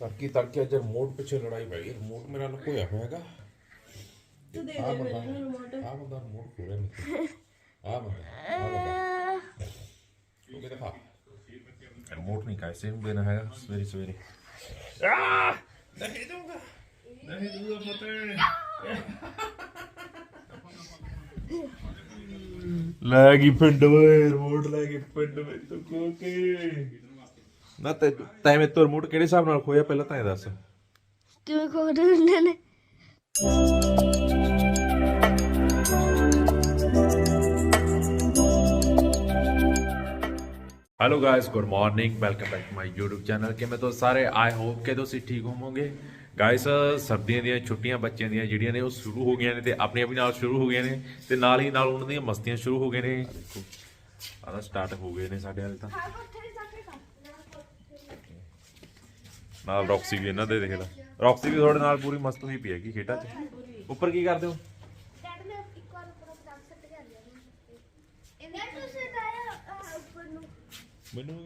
ਤੜਕੀ ਤੜਕੇ ਅੱਜ ਰਿਮੋਟ ਪਿੱਛੇ ਲੜਾਈ ਪੈ ਗਈ ਰਿਮੋਟ ਮੇਰਾ ਲੁਕੋਇਆ ਹੋਇਆ ਹੈਗਾ। ਤੂੰ ਦੇ ਦੇ ਮੈਨੂੰ ਰਿਮੋਟ ਆ ਬੰਦਾ ਰਿਮੋਟ ਖੋਲਿਆ ਨਹੀਂ ਆ ਬੰਦਾ ਆ ਬੰਦਾ। ਤੂੰ ਕਿਤੇ ਖਾ ਰਿਮੋਟ ਨਹੀਂ ਕਾਇਸੇ ਨੂੰ ਦੇਣਾ ਹੈਗਾ ਸਵੇਰੇ ਸਵੇਰੇ। ਆ ਨਹੀਂ ਦੂੰਗਾ ਨਹੀਂ ਦੂੰਗਾ ਪਤੇ। ਲੈ ਗਈ ਪਿੰਡ ਵੇ ਰਿਮੋਟ ਲੈ ਗਈ ਪਿੰਡ ਵਿੱਚ ਤੂੰ ਕੋ ਕੇ? ਨਾ ਤੇ ਤੈਂ ਮੇਰੇ ਤੋਂ ਰਿਮੋਟ ਕਿਹੜੇ ਹਿਸਾਬ ਨਾਲ ਖੋਇਆ ਪਹਿਲਾਂ ਤਾਂ ਇਹ ਦੱਸ। ਕਿਵੇਂ ਖੋਦ ਹੁੰਦੇ ਨੇ hello guys good morning welcome back to my YouTube channel ਕਿਵੇਂ ਤੋਂ ਸਾਰੇ? ਆਈ ਹੋਪ ਕਿ ਤੁਸੀਂ ਠੀਕ ਹੋਵੋਗੇ। ਗਾਇਸ ਸਰਦੀਆਂ ਦੀਆਂ ਛੁੱਟੀਆਂ ਬੱਚਿਆਂ ਦੀਆਂ ਜਿਹੜੀਆਂ ਨੇ ਉਹ ਸ਼ੁਰੂ ਹੋ ਗਈਆਂ ਨੇ ਤੇ ਆਪਣੇ ਆਪ ਹੀ ਨਾਲ ਸ਼ੁਰੂ ਹੋ ਗਈਆਂ ਨੇ ਤੇ ਨਾਲ ਹੀ ਨਾਲ ਉਹਨਾਂ ਦੀਆਂ ਮਸਤੀਆਂ ਸ਼ੁਰੂ ਹੋ ਗਏ ਨੇ। ਦੇਖੋ ਆਹ ਸਟਾਰਟ ਹੋ ਗਏ ਨੇ ਸਾਡੇ ਵਾਲੇ ਤਾਂ। ਨਾਲ ਰੌਕਸੀ ਵੀ ਇਹਨਾਂ ਦੇ ਦੇਖਦਾ। ਰੌਕਸੀ ਵੀ ਤੁਹਾਡੇ ਨਾਲ ਪੂਰੀ ਮਸਤ ਹੋਈ ਪਈ ਹੈਗੀ ਖੇਡਾਂ 'ਚ। ਉੱਪਰ ਕੀ ਕਰਦੇ ਹੋ? ਡੈਡ ਨੇ ਇੱਕ ਵਾਰ ਉੱਪਰ ਪਟਾਕ ਸੱਟ ਕੇ ਲਿਆ ਇਹਨੇ ਤੁਸੀਂ ਲਾਇਆ ਉੱਪਰ ਨੂੰ। ਮੈਨੂੰ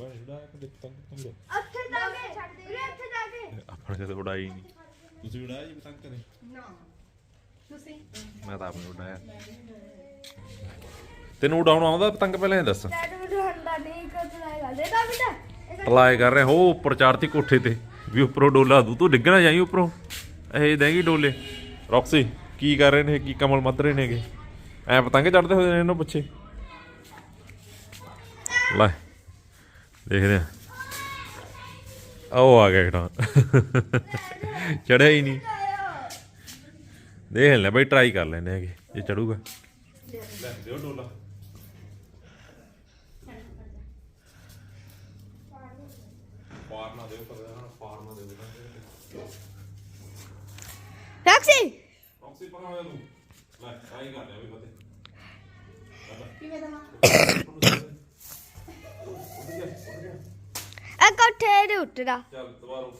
ਮੈਂ ਜਿਹੜਾ ਕਿ ਪਤੰਗ ਪਤੰਗ ਉੱਥੇ ਜਾ ਕੇ। ਛੱਡ ਦੇ ਵੀਰੇ ਜਾ ਕੇ। ਆਪਣੇ ਕਦੇ ਉਡਾਈ ਨਹੀਂ। ਤੁਸੀਂ ਉਡਾਇਆ ਜੀ ਪਤੰਗ ਕਦੇ? ਨਾ। ਤੁਸੀਂ? ਮੈਂ ਤਾਂ ਆਪਣੇ ਉਡਾਇਆ। ਤੈਨੂੰ ਉਡਾਉਣਾ ਆਉਂਦਾ ਪਤੰਗ ਪਹਿਲਾਂ ਇਹ ਦੱਸ। ਡੈਡ ਮੈਨੂੰ ਹੰਡਾ ਨਹੀਂ ਕਰ ਚਲਾਏਗਾ ਦੇ ਦਾ ਬੇਟਾ। ਅਪਲਾਈ ਕਰ ਰਿਹਾ ਹੋ ਉੱਪਰ ਚੜ੍ਹਤੀ ਕੋਠੇ ਤੇ, ਵੀ ਉੱਪਰੋਂ ਡੋਲਾ ਦੂ, ਤੂੰ ਡਿੱਗਣਾ ਜਾਈ ਉੱਪਰੋਂ? ਇਹ ਦੇਗੀ ਡੋਲੇ। ਰੌਕਸੀ, ਕੀ ਕਰ ਰਹੇ ਨੇ, ਕੀ ਕਮਲ ਮੱਧ ਰਹੇ ਨੇਗੇ? ਐ ਪਤੰਗ ਚੜਦੇ ਹੋਏ ਨੇ ਇਹਨਾਂ ਪਿੱਛੇ? ਲੈ, ਦੇਖਦੇ ਆ। ਆਓ ਆ ਗਿਆ ਕਿਟਾ ਚੜਿਆ ਹੀ ਨਹੀਂ। ਦੇਖ ਲੈ ਬਈ ਟਰਾਈ ਕਰ ਲੈਨੇ ਹੈਗੇ ਇਹ ਚੜੂਗਾ ਲੈ, ਦਿਓ ਡੋਲਾ। ਪਾਰ ਨਾ ਦਿਓ ਪਰ ਪਾਰ ਨਾ ਦਿਓ ਟੈਕਸੀ ਰੌਕਸੀ ਪਰਾਂ ਹੋਇਆ ਤੂੰ ਲੈ ਟਰਾਈ ਕਰ ਲਿਆ ਵੀ ਫਤਿਹ ਕਿਵੇਂ ਦਮਾ ਆ ਕੋਠੇ ਦੇ ਉੱਤਰਾ ਚੱਲ ਦੁਬਾਰਾ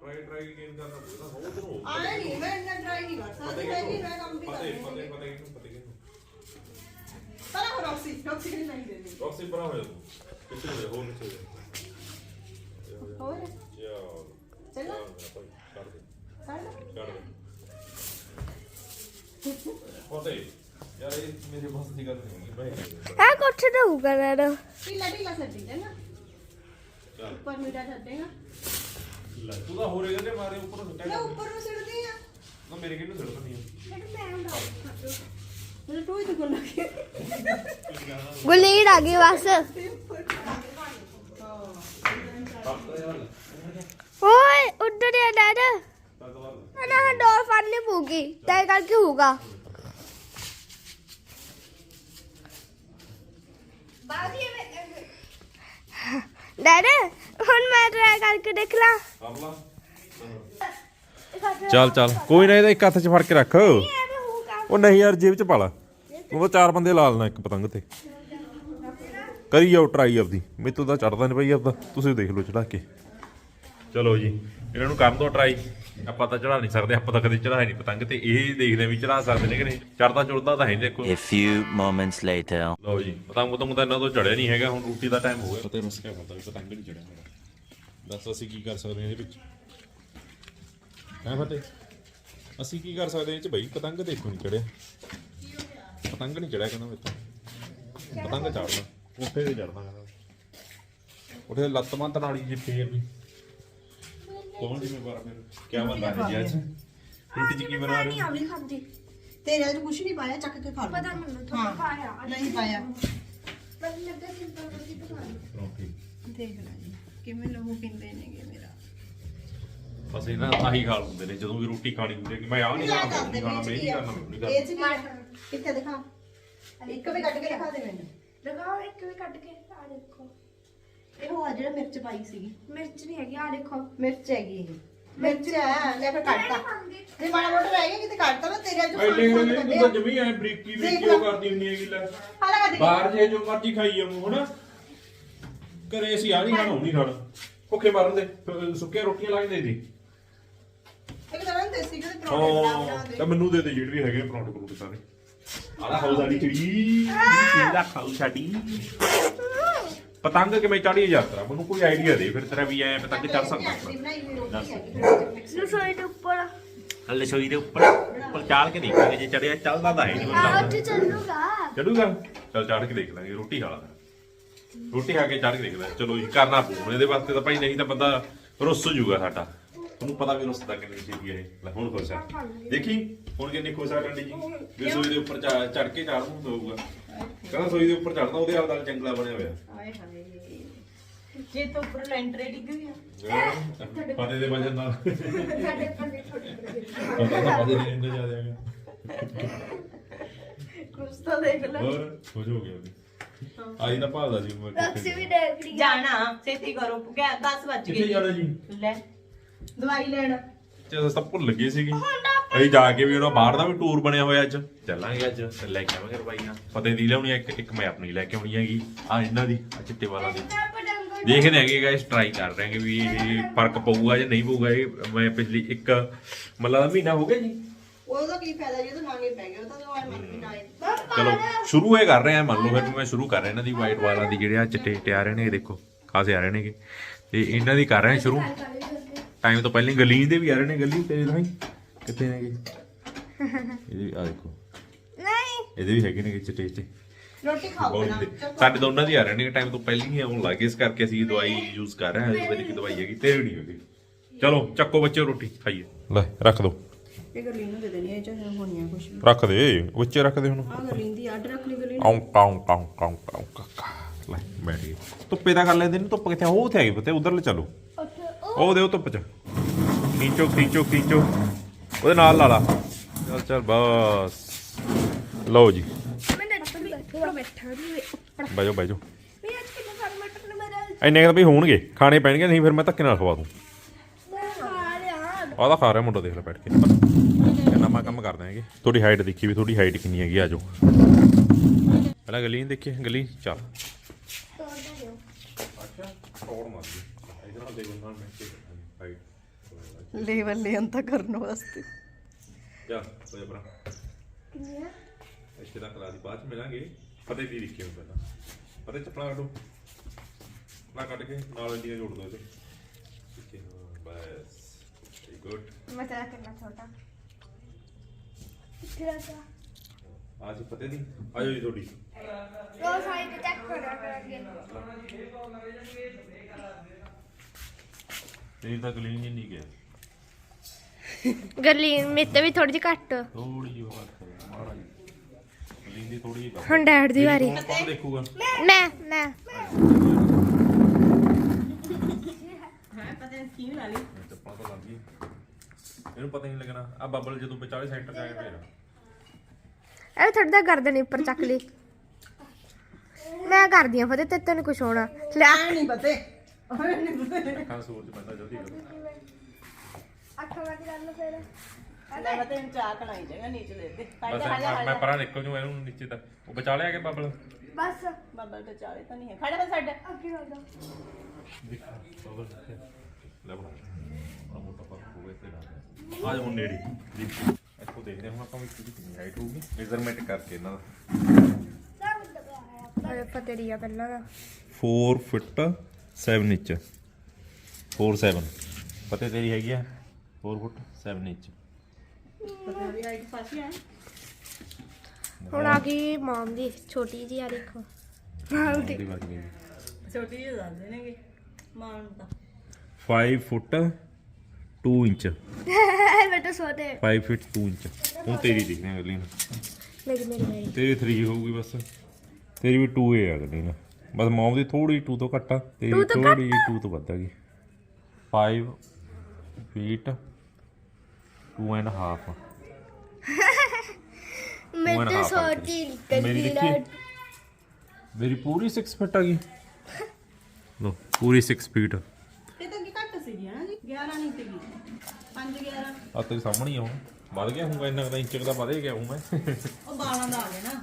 ਟਰਾਈ ਟਰਾਈ ਗੇਮ ਕਰਨਾ ਪਊਗਾ ਨਾ ਉਧਰ ਹੋ ਆਣਾ ਨਹੀਂ ਮੈਂ ਇੰਨਾ ਟਰਾਈ ਨਹੀਂ ਕਰ ਸਕਦੀ ਮੈਂ ਵੀ ਮੈਂ ਕੰਮ ਵੀ ਕਰ ਫਤਿਹ ਸਕਦੀ ਫਤਿਹ ਫਤਿਹ ਕਿਹਨੂੰ ਫਤਿਹ ਕਿਹਨੂੰ ਪਰ ਹੋ ਰੌਕਸੀ ਰੌਕਸੀ ਨਹੀਂ ਨਹੀਂ ਦੇਣੀ ਰੌਕਸੀ ਪਰਾਂ ਹੋਇਆ ਤੂੰ ਪਿੱਛੇ ਹੋ ਜਾ ਹੋਰ ਪਿੱਛੇ ਹੋ ਜਾ ਹੋਰ ਚੱਲ ਚਲੋ ਕਰ ਦੇ ਕਰ ਲਓ ਕਰ ਦੇ ਫਤਿਹ ਯਾਰ ਇਹ ਮੇਰੇ ਬਸ ਦੀ ਗੱਲ ਨਹੀਂ ਭਾਈ ਆ ਕੋਠੇ ਤੇ ਹੋਊਗਾ ਡੈਡ ਢੀਲਾ ਢੀਲਾ ਛੱਡੀ ਦੇ ਨਾ ਚੱਲ ਉੱਪਰ ਮੇਰਾ ਛੱਡੇਗਾ ਲੈ ਤੂੰ ਤਾਂ ਹੋਰੇ ਕਹਿੰਦੇ ਮਾਰੇ ਉੱਪਰ ਨੂੰ ਮੈਂ ਉੱਪਰ ਨੂੰ ਛੱਡਦੀ ਆ ਨਾ ਮੇਰੇ ਕਿਹਨੂੰ ਛੱਡ ਪੰਨੀ ਓਏ ਉੱਧਰ ਆ ਡੈਡ। ਨਾ ਡੋਰ ਫੜਨੀ ਪਊਗੀ ਤੈ ਕਰਕੇ ਹੋਊਗਾ। ਡੈਡ ਹੁਣ ਮੈਂ ਟਰਾਈ ਕਰਕੇ ਦੇਖ ਲਾਂ। ਚੱਲ ਚੱਲ। ਕੋਈ ਨਾ ਇਹਦਾ ਇੱਕ ਹੱਥ 'ਚ ਫੜ ਕੇ ਰੱਖ। ਉਹ ਨਹੀਂ ਯਾਰ ਜੇਬ 'ਚ ਪਾ ਲਾ। ਤਾਂ ਚਾਰ ਬੰਦੇ ਲਾ ਲੈਣਾ ਇੱਕ ਪਤੰਗ ਤੇ। ਕਰੀ ਜਾਓ ਟਰਾਈ ਆਪਦੀ। ਮੇਤੋਂ ਤਾਂ ਚੜਦਾ ਨਹੀਂ ਪਈ ਆਪਦਾ। ਤੁਸੀਂ ਦੇਖ ਲਓ ਚੜਾ ਕੇ। ਚਲੋ ਜੀ ਇਹਨਾਂ ਨੂੰ ਕਰਨ ਦੋ ਟਰਾਈ ਆਪਾਂ ਤਾਂ ਚੜਾ ਨਹੀਂ ਸਕਦੇ ਆਪਾਂ ਤਾਂ ਕਦੇ ਚੜਾਇਆ ਨਹੀਂ ਪਤੰਗ ਤੇ ਇਹ ਦੇਖਦੇ ਵੀ ਚੜਾ ਸਕਦੇ ਨੇ ਕਿ ਨਹੀਂ। ਚੜਦਾ ਚੁੜਦਾ ਤਾਂ ਹੈ ਦੇਖੋ। A few moments later. ਲਓ ਜੀ ਪਤੰਗ ਪਤੰਗ ਤਾਂ ਇਹਨਾਂ ਤੋਂ ਚੜਿਆ ਨਹੀਂ ਹੈਗਾ ਹੁਣ ਰੋਟੀ ਦਾ ਟਾਈਮ ਹੋ ਗਿਆ। ਪਤਾ ਰਸ ਕਿਆ ਪਤਾ ਵੀ ਪਤੰਗ ਨਹੀਂ ਚੜਿਆ ਮੇਰਾ ਦੱਸ ਅਸੀਂ ਕੀ ਕਰ ਸਕਦੇ ਹਾਂ ਇਹਦੇ ਵਿੱਚ? ਹੈ ਫਤਿਹ? ਅਸੀਂ ਕੀ ਕਰ ਸਕਦੇ ਹਾਂ ਇਹ ਚ ਬਈ? ਪਤੰਗ ਦੇਖੋ ਨਹੀਂ ਚੜਿਆ ਪਤੰਗ ਨਹੀਂ ਚੜਿਆ ਕਹਿੰਦਾ ਮੇਰੇ ਤੋਂ। ਪਤੰਗ ਚੜਨਾ ਉੱਥੇ ਤੇ ਚੜਨਾ ਕਹਿੰਦਾ ਉੱਥੇ ਲੱਤ ਬੰਦ ਨਾਲੀ ਜੇ ਫੇਰ ਵੀ। ਕੌਣ ਜ਼ਿੰਮੇਵਾਰ ਫਿਰ? ਕੀ ਬੰਦਾ ਹੈ ਜੀ ਅੱਜ? ਰੋਟੀ ਚ ਕੀ ਬਣਾ ਰਹੇ ਹੋ? ਨਹੀਂ ਖਾਂਦੀ। ਤੇਰੇ ਅੱਜ ਕੁਝ ਨਹੀਂ ਪਾਇਆ ਚੱਕ ਕੇ ਖਾ ਲਓ ਪਤਾ ਨਹੀਂ ਮੈਨੂੰ ਤੁਹਾਨੂੰ ਪਾਇਆ ਨਹੀਂ ਪਾਇਆ। ਪਰ ਲੱਗਾ ਸਿੰਪਲ ਰੋਟੀ ਖਾਣੀ ਰੋਟੀ। ਦੇਖ ਲੈ ਜੀ ਕਿਵੇਂ ਲੋਕ ਪੀਂਦੇ ਨੇਗੇ ਮੇਰਾ। ਬਸ ਇਹਨਾਂ ਆਹੀ ਹਾਲ ਹੁੰਦੇ ਨੇ ਜਦੋਂ ਵੀ ਰੋਟੀ ਖਾਣੀ ਹੁੰਦੀ ਹੈ ਕਿ ਮੈਂ ਆਹ ਨਹੀਂ ਖਾਣਾ ਮੈਂ ਨਹੀਂ ਖਾਣਾ ਮੈਂ ਨਹੀਂ ਕਰਨਾ ਮੈਂ ਨਹੀਂ ਕਰਨਾ। ਇਹ ਚ ਕੀ ਕਿੱਥੇ ਦਿਖਾ ਇੱਕ ਵੀ ਕੱਢ ਕੇ ਦਿਖਾ ਦੇ ਮੈਨੂੰ। ਲਗਾਓ ਇੱਕ ਵੀ ਕੱਢ ਕੇ ਆ ਦੇਖੋ। ਇਹ ਉਹ ਆ ਜਿਹੜਾ ਮਿਰਚ ਪਾਈ ਸੀਗੀ। ਮਿਰਚ ਨਹੀਂ ਹੈਗੀ ਆ ਦੇਖੋ। ਮਿਰਚ ਹੈਗੀ ਇਹ। ਮਿਰਚ ਹੈ ਲੈ ਫਿਰ ਕੱਢਤਾ ਜੇ ਮਾੜਾ ਮੋਟਾ ਰਹਿ ਗਿਆ ਕਿਤੇ ਕੱਢਤਾ ਨਾ ਤੇਰੇ ਅੱਜ ਐਡੇ ਐਡੇ ਤੂੰ ਤਾਂ ਜਮੀ ਐ ਬਰੀਕੀ ਬਰੀਕੀ ਉਹ ਕਰਦੀ ਹੁੰਨੀ ਹੈਗੀ ਲੈ। ਹਾਲਾ ਕਰ ਬਾਹਰ ਜੇ ਜੋ ਮਰਜ਼ੀ ਖਾਈ ਜਾਮੂ ਹਨਾ? ਘਰੇ ਅਸੀਂ ਆ ਨਹੀਂ ਖਾਣਾ ਉਹ ਨਹੀਂ ਖਾਣਾ। ਭੁੱਖੇ ਮਾਰਨ ਦੇ ਫਿਰ ਸੁੱਕੀਆਂ ਰੋਟੀਆਂ ਲਾ ਕੇ ਦੇ ਦੇ। ਇੱਕ ਤਾਂ ਮੈਂ ਦੇਸੀ ਕਿਤੇ ਪਰੌਂਠੇ ਬਣਾ ਬਣਾ ਹਾਂ ਦੇ। ਤਾਂ ਮੈਨੂੰ ਦੇ ਦੇ ਜਿਹੜੇ ਵੀ ਹੈਗੇ ਪਰੌਂਠੇ ਪਰੌਂਠੇ ਸਾਰੇ। ਆਲਾ ਖਾਓ ਸਾਡੀ ਚਿੜੀ। ਚਿੜੀ ਦਾ ਖਾਓ ਸਾਡੀ। ਪਤੰਗ ਕਿਵੇਂ ਚਾੜੀ ਯਾਤਰਾ ਮੈਨੂੰ ਕੋਈ ਆਈਡੀਆ ਦੇ ਫਿਰ ਤੇਰਾ ਵੀ ਐ ਪਤੰਗ ਚੜ ਸਕਦਾ। ਰਸੋਈ ਦੇ ਉੱਪਰ। ਹਲੇ ਸੋਈ ਦੇ ਉੱਪਰ। ਉੱਪਰ ਚਾੜ ਕੇ ਦੇਖਾਂਗੇ ਜੇ ਚੜਿਆ ਚੱਲਦਾ ਤਾਂ ਹੈ ਨਹੀਂ ਉੱਥੇ ਚੱਲੂਗਾ। ਚੜੂਗਾ ਚਲ ਚੜ ਕੇ ਦੇਖ ਲਾਂਗੇ ਰੋਟੀ ਖਾ ਲਾਂਗੇ। ਰੋਟੀ ਖਾ ਕੇ ਚੜ ਕੇ ਦੇਖ ਲਾਂਗੇ। ਚਲੋ ਜੀ ਕਰਨਾ ਪਊ ਇਹਦੇ ਵਾਸਤੇ ਤਾਂ ਭਾਈ ਨਹੀਂ ਤਾਂ ਬੰਦਾ ਰੁੱਸ ਜੂਗਾ ਸਾਡਾ। ਤੁਹਾਨੂੰ ਪਤਾ ਵੀ ਰੁੱਸਦਾ ਕਿੰਨੀ ਛੇਤੀ ਇਹ ਲੈ ਹੁਣ ਖੁਸ਼ ਆ। ਦੇਖੀ ਹੁਣ ਕਿੰਨੀ ਖੁਸ਼ ਆ ਟੰਡੀ ਜੀ। ਵੀ ਸੋਈ ਦੇ ਉੱਪਰ ਚੜ ਕੇ ਚੜ ਨੂੰ ਹੋਊਗਾ ਕਹਿੰਦਾ ਸੋਈ ਦੇ ਉੱਪਰ ਚੜਦਾ ਉਹਦੇ ਆਪ ਦਾ ਜੰਗਲਾ ਬਣਿਆ ਹੋਇਆ। ਹਾਏ ਹਾਏ। ਜੇ ਤੋਂ ਉੱਪਰ ਲੈਂਟਰ ਡਿੱਗ ਗਿਆ ਫਤਿਹ ਦੇ ਵਜਨ ਨਾਲ। ਸਾਡੇ ਪੰਨੇ ਛੋਟੇ ਪਤਾ ਹੀ ਇੰਨਾ ਜ਼ਿਆਦਾ ਹੈਗਾ। ਕੁਛ ਤਾਂ ਦੇਖ ਲੈ। ਹੋਰ ਖੁਸ਼ ਹੋ ਗਿਆ ਉਹਦੀ ਆਈ ਤਾਂ ਭਾਲਦਾ ਸੀ ਮੈਂ ਰਕਸੀ ਵੀ ਆ ਜਾਣਾ ਛੇਤੀ ਕਰੋ। 10 ਵੱਜ ਕਿੱਥੇ ਗਏ ਜਾਣਾ ਜੀ? ਲੈ। ਦਵਾਈ ਲੈਣ। ਤੇ ਅਸਾਂ ਭੁੱਲ ਗਏ ਸੀਗੇ। ਅਸੀਂ ਜਾ ਕੇ ਵੀ ਉਹਨਾਂ ਬਾਹਰ ਦਾ ਵੀ ਟੂਰ ਬਣਿਆ ਹੋਇਆ ਅੱਜ। ਚੱਲਾਂਗੇ ਅੱਜ ਤੇ ਲੈ ਕੇ ਆਵਾਂਗੇ ਰਵਾਈਆਂ ਫਤਿਹ ਦੀ ਲਿਆਉਣੀ ਆ ਇੱਕ ਇੱਕ ਮੈਂ ਆਪਣੀ ਲੈ ਕੇ ਆਉਣੀ ਹੈਗੀ। ਆ ਇਹਨਾਂ ਦੀ ਆ ਚਿੱਟੇ ਵਾਲਾ ਦੀ। ਦੇਖਦੇ ਹੈਗੇ ਗਾਇਸ ਟਰਾਈ ਕਰ ਰਹੇ ਹੈਗੇ ਵੀ ਇਹ ਫ਼ਰਕ ਪਊਗਾ ਜਾਂ ਨਹੀਂ ਪਊਗਾ। ਇਹ ਮੈਂ ਪਿਛਲੀ ਇੱਕ ਮਤਲਬ ਮਹੀਨਾ ਹੋ ਗਿਆ ਜੀ। ਉਹਦਾ ਕੀ ਫਾਇਦਾ ਜੇ ਤਾਂ ਨਾਂਗੇ ਪੈ ਗਏ ਉਹ ਤਾਂ ਦਵਾਈ ਮਰ ਵੀ ਨਾਏ ਚਲੋ ਸ਼ੁਰੂ ਇਹ ਕਰ ਰਹੇ ਆ ਮੰਨ ਲਓ ਫਿਰ ਮੈਂ ਸ਼ੁਰੂ ਕਰ ਰਿਹਾ ਇਹਨਾਂ ਦੀ ਵਾਈਟ ਵਾਲਾਂ ਦੀ ਜਿਹੜੇ ਆ ਚਿੱਟੇ ਚਿੱਟੇ ਆ ਰਹੇ ਨੇ ਇਹ ਦੇਖੋ ਖਾਸੇ ਆ ਰਹੇ ਨੇਗੇ ਤੇ ਇਹਨਾਂ ਦੀ ਕਰ ਰਹੇ ਆ ਸ਼ੁਰੂ। ਟਾਈਮ ਤੋਂ ਪਹਿਲਾਂ ਹੀ ਗਲੀ ਦੇ ਵੀ ਆ ਰਹੇ ਨੇ ਗਲੀ ਤੇਰੇ ਤਾਂ ਹੀ ਕਿੱਥੇ ਨੇਗੇ ਇਹਦੇ ਵੀ ਆ ਦੇਖੋ। ਨਹੀਂ। ਇਹਦੇ ਵੀ ਹੈਗੇ ਨੇ ਚਿੱਟੇ ਚਿੱਟੇ। ਰੋਟੀ ਖਾਓ ਬਹੁਤ ਸਾਡੇ ਦੋਨਾਂ ਦੀ ਆ ਰਹੇ ਨੇ ਟਾਈਮ ਤੋਂ ਪਹਿਲਾਂ ਹੀ ਆਉਣ ਲੱਗੇ ਇਸ ਕਰਕੇ ਅਸੀਂ ਇਹ ਦਵਾਈ ਯੂਜ਼ ਕਰ ਰਹੇ ਹਾਂ। ਆਯੁਰਵੈਦਿਕ ਦਵਾਈ ਹੈਗੀ ਤੇਰੀ ਨਹੀਂ ਹੈਗੀ। ਚਲੋ ਚੱਕੋ ਬੱਚੇ ਰੋਟੀ ਖਾਈਏ। ਲੈ ਰੱਖ ਦੋ। ਇਹ ਗਰਲੀਨ ਨੂੰ ਦੇ ਦੇਣੀ ਇਹ ਚਾਹੇ ਹੋਣੀਆਂ ਕੁਛ। ਵੀ ਰੱਖ ਦੇ ਬੱਚੇ ਰੱਖ ਦੇ ਹੁਣ। ਆ ਗਰਲੀਨ ਦੀ ਅੱਡ ਰੱਖ ਲਈ ਗਰਲੀਨ ਆਉਂ ਕਾਉਂ ਕਾਉਂ ਕਾਉਂ ਕਾਉਂ ਕਾਕਾ। ਲੈ ਬੈਠ ਗਏ। ਧੁੱਪੇ ਦਾ ਕਰ ਲੈਂਦੇ ਨੇ ਧੁੱਪ ਕਿੱਥੇ ਆ? ਉਹ ਉੱਥੇ ਆਈ ਪਤੇ ਉਧਰਲੇ ਚਲੋ। ਉੱਥੇ ਉਹ ਦੇ ਉਹ ਧੁੱਪ ਚ। ਖੀਂਚੋ ਖੀਂਚੋ ਖੀਂਚੋ। ਉਹਦੇ ਨਾਲ ਲਾ ਲਾ। ਚੱਲ ਚੱਲ ਬਸ। ਲਓ ਜੀ। ਬੈਜੋ ਬੈਜੋ ਵੀ ਅੱਜ ਕਿੰਨੇ ਸਾਰੇ ਮਟਰ ਨੇ ਮੇਰੇ ਇੰਨੇ ਕੁ ਤਾਂ ਵੀ ਹੋਣਗੇ। ਖਾਣੇ ਪੈਣਗੇ ਨਹੀਂ ਫਿਰ ਮੈਂ ਧੱਕੇ ਨਾਲ ਖਵਾ ਦੂੰ। ਆਹ ਖਾ ਰਿਹਾ ਮੁੰਡਾ ਦੇਖ ਲੈ ਬੈਠ ਕੇ। ਕਿੰਨਾ ਮਾ ਕੰਮ ਕਰਦੇ ਹੈਗੇ। ਤੁਹਾਡੀ ਹਾਈਟ ਦੇਖੀ ਵੀ ਤੁਹਾਡੀ ਹਾਈਟ ਕਿੰਨੀ ਹੈਗੀ ਆਜੋ ਪਹਿਲਾਂ ਗਲੀ ਨਹੀਂ ਦੇਖੀ? ਗਲੀ ਚੱਲ। ਤੋੜ ਦਿਓ। ਅੱਛਾ ਤੋੜ ਮਾਰ ਦੀ ਕੀ ਲੈਵਲ ਲੈਣ ਤਾਂ ਕਰਨ ਵਾਸਤੇ ਜਾ ਕੋਈ ਬਰਾ ਕਿੰਨੀਆਂ ਇੱਥੇ ਤੱਕ ਲਾ ਦੀ ਬਾਅਦ ਚ ਮਿਲਾਂਗੇ ਫਤਿਹ ਦੀ ਹੁਣ ਪਹਿਲਾਂ ਫਤਿਹ ਚੱਪਲਾਂ ਕੱਢੋ ਚੱਪਲਾਂ ਕੱਢ ਕੇ ਨਾਲ ਇੰਡੀਆਂ ਜੋੜ ਦੋ ਇਹਦੇ ਠੀਕ ਹੈ ਹਾਂ, ਬਸ ਵੈਰੀ ਗੁੱਡ ਮੈਂ ਤੇਰਾ ਕਿੰਨਾ ਛੋਟਾ ਕਿੱਥੇ ਰੱਖਾ ਆ ਜੀ ਫਤਿਹ ਦੀ ਆਜੋ ਜੀ ਤੁਹਾਡੀ ਉਹ ਸਾਈਡ ਤੇ ਚੈੱਕ ਕਰਿਆ ਕਰਾਂਗੇ ਤੇਰੀ ਤਾਂ ਕਲੀਨ ਹੀ ਨਹੀਂ ਗਿਆ ਗਰਲੀ ਮੇਤੇ ਵੀ ਥੋੜੀ ਜਿਹੀ ਘੱਟ। ਥੋੜੀ ਜਿਹੀ ਹੋਰ ਕਰ ਮਾੜਾ ਜੀ ਕਲੀਨ ਦੀ ਥੋੜੀ ਜਿਹੀ ਹੁਣ ਡੈਡ ਦੀ ਵਾਰੀ। ਕੌਣ ਕੌਣ ਦੇਖੂਗਾ? ਮੈਂ ਮੈਂ। ਹੈ ਪਤਾ ਨਹੀਂ ਕੀ ਲਾ ਲਈ। ਚੱਪਲਾਂ ਤਾਂ ਲੱਗ ਗਈ। ਇਹਨੂੰ ਪਤਾ ਨਹੀਂ ਲੱਗਣਾ। ਆ ਬਬਲ ਜਦੋਂ ਵਿਚਾਲੇ ਸੈਂਟਰ ਚ ਆਇਆ ਫੇਰ। ਇਹ ਥੋੜਾ ਜਿਹਾ ਗਰਦਨ ਉੱਪਰ ਚੱਕ ਲਈ। ਮੈਂ ਕਰਦੀ ਆ ਫਤੇ ਤੇ ਤੈਨੂੰ ਕੁਛ ਹੋਣਾ। ਲੈ। ਨਹੀਂ ਪਤੇ। ਅੱਖਾਂ ਸੂਰਜ ਪੈਂਦਾ ਜਲਦੀ ਕਰੋ ਅੱਖਾਂ ਕਰ ਲਓ ਫਿਰ ਲੈ ਪਤੇ ਨੂੰ ਚਾਹ ਕਣਾਈ ਜਗਾ ਨੀਚੇ ਦੇ ਦੇ ਬਸ ਮੈਂ- ਮੈਂ ਪਰਾਂ ਨਿਕਲ ਜੂ ਇਹਨੂੰ ਨੀਚੇ ਤੱਕ। ਉਹ ਵਿਚਾਲੇ ਆ ਕੇ ਬਬਲ? ਬਸ। ਬਾਬਾ ਤੇ ਚਾਲੇ ਤਾਂ ਨਹੀਂ ਹੈ। ਖੜਾ ਕਰ ਸਾਡਾ ਅੱਗੇ ਹੋ ਜਾ ਬਬਲ ਲੈ ਬਣਾ ਆ ਮੋਟਾ ਪਾ ਹੋ ਗਿਆ ਤੇ ਆ ਜਾ ਹੁਣ ਨੇੜੇ। ਜੀ ਇੱਥੋਂ ਦੇਖਦੇ ਹਾਂ ਹੁਣ ਆਪਾਂ ਵੀ ਕਿਹਦੀ ਕਿੰਨੀ ਹਾਈਟ ਹੋਊਗੀ। ਮੈਜ਼ਰਮੈਂਟ ਕਰਕੇ ਇਹਨਾਂ ਦਾ। ਫਤੇ ਦੀ ਆ ਪਹਿਲਾਂ ਦਾ। 4 ਫੁੱਟ 7 ਇੰਚ 4 7 ਪਤਾ ਤੇਰੀ ਹੈਗੀ ਆ? 4 ਫੁੱਟ 7 ਇੰਚ ਪਤਾ ਵੀ ਹਾਈਟ ਫਾਸੀ ਹੈ ਹੁਣ ਆ ਗਈ ਮਮ ਦੀ ਛੋਟੀ ਜੀ ਆ ਦੇਖੋ। ਦੀ। ਛੋਟੀ ਜਿਹੀ ਦੱਸ ਦੇਣਗੇ। ਮਾਨ ਤਾਂ 5 ਫੁੱਟ 2 ਇੰਚ ਬੇਟਾ ਸੋਤੇ 5 ਫੁੱਟ 2 ਇੰਚ ਹੁਣ ਤੇਰੀ ਦੇਖਦੇ ਹਾਂ ਅਗਲੀ ਨੂੰ। ਮੇਰੀ ਮੇਰੀ ਮੇਰੀ। ਤੇਰੀ 3 ਹੋਊਗੀ ਬਸ। ਤੇਰੀ ਵੀ 2 ਹੈ ਅਗਲੀ ਨੂੰ। ਬਸ ਮੌਮ ਦੀ ਥੋੜੀ 2 ਤੋਂ ਘੱਟ ਆ Two ਤੋਂ ਥੋੜੀ 2 ਤੋਂ ਵੱਧ ਹੈਗੀ 5 ਫੀਟ 2 ਐਂਡ ਹਾਫ ਮੈਂ ਤੇ ਆ ਛੋਟੀ ਮੇਰੀ ਨਿਕਲੀ ਦੇਖੀ? ਮੇਰੀ ਪੂਰੀ 6 ਫੁੱਟ ਹੈਗੀ ਲੋ ਪੂਰੀ 6 ਫੀਟ ਇਹ ਤਾਂ ਕੀ ਘੱਟ ਸੀਗੀ ਹਨਾ ਜੀ 11 ਨਹੀਂ ਸੀਗੀ। 5 11 ਆ ਤੇਰੇ ਸਾਹਮਣੇ ਹੀ ਆ ਹੁਣ। ਵੱਧ ਗਿਆ ਹੂੰਗਾ ਇੰਨਾ ਕੁ ਤਾਂ ਇੰਚ ਕੁ ਦਾ ਵੱਧ ਹੀ ਗਿਆ ਹੂੰ ਮੈਂ। ਉਹ ਬਾਲਾਂ ਦਾ ਆ ਗਿਆ ਨਾ।